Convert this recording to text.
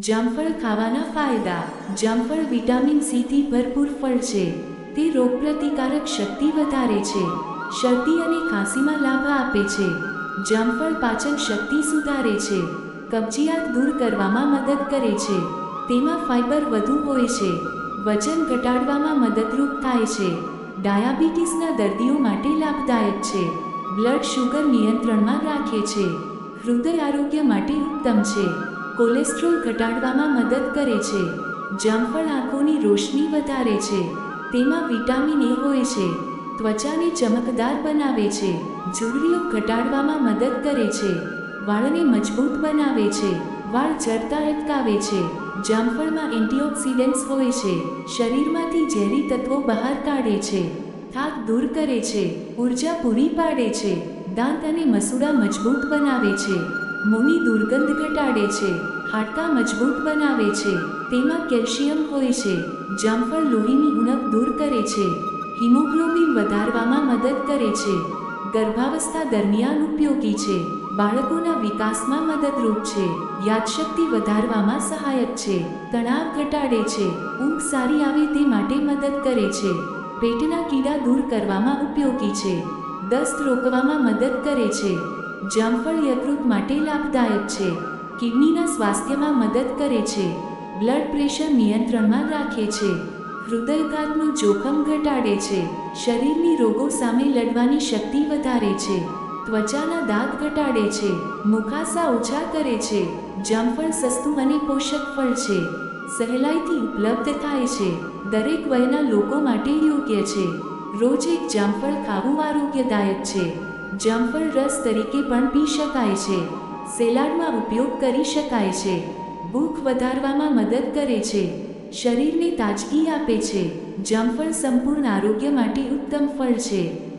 જામફળ ખાવાના ફાયદા. જામફળ વિટામિન સીથી ભરપૂર ફળ છે. તે રોગપ્રતિકારક શક્તિ વધારે છે. શરદી અને ખાંસીમાં લાભ આપે છે. જામફળ પાચન શક્તિ સુધારે છે. કબજિયાત દૂર કરવામાં મદદ કરે છે. તેમાં ફાઇબર વધુ હોય છે. વજન ઘટાડવામાં મદદરૂપ થાય છે. ડાયાબિટીસના દર્દીઓ માટે લાભદાયક છે. બ્લડ શુગર નિયંત્રણમાં રાખે છે. હૃદય આરોગ્ય માટે ઉત્તમ છે. કોલેસ્ટ્રોલ ઘટાડવામાં મદદ કરે છે. જામફળ આંખોની રોશની વધારે છે. તેમાં વિટામિન એ હોય છે. ત્વચાને ચમકદાર બનાવે છે. ઝુરડીઓ ઘટાડવામાં મદદ કરે છે. વાળને મજબૂત બનાવે છે. વાળ જડતા અટકાવે છે. જામફળમાં એન્ટીઓક્સિડન્ટ્સ હોય છે. શરીરમાંથી ઝેરી તત્વો બહાર કાઢે છે. થાક દૂર કરે છે. ઊર્જા પૂરી પાડે છે. દાંત અને મસૂડા મજબૂત બનાવે છે. મોંની દુર્ગંધ ઘટાડે છે, હાડકા મજબૂત બનાવે છે, તેમાં કેલ્શિયમ હોય છે, જામફળ લોહીની ઉણપ દૂર કરે છે, હિમોગ્લોબિન વધારવામાં મદદ કરે છે, ગર્ભાવસ્થા દરમિયાન ઉપયોગી છે, બાળકોના વિકાસમાં મદદરૂપ છે, યાદશક્તિ વધારવામાં સહાયક છે, તણાવ ઘટાડે છે, ઊંઘ સારી આવે તે માટે મદદ કરે છે, પેટના કીડા દૂર કરવામાં ઉપયોગી છે, દસ્ત રોકવામાં મદદ કરે છે જામફળ યકૃત માટે લાભદાયક છે. કિડનીના સ્વાસ્થ્યમાં મદદ કરે છે. બ્લડ પ્રેશર નિયંત્રણમાં રાખે છે. હૃદયઘાતનું જોખમ ઘટાડે છે. શરીરની રોગો સામે લડવાની શક્તિ વધારે છે. ત્વચાના દાગ ઘટાડે છે. મુખાસા ઓછા કરે છે. જામફળ સસ્તું અને પોષક ફળ છે. સહેલાઈથી ઉપલબ્ધ થાય છે. દરેક વયના લોકો માટે યોગ્ય છે. રોજ એક જામફળ ખાવું આરોગ્યદાયક છે. જામફળ રસ તરીકે પણ પી શકાય છે. સેલાડમાં ઉપયોગ કરી શકાય છે. ભૂખ વધારવામાં મદદ કરે છે. શરીરને તાજગી આપે છે. જામફળ સંપૂર્ણ આરોગ્ય માટે ઉત્તમ ફળ છે.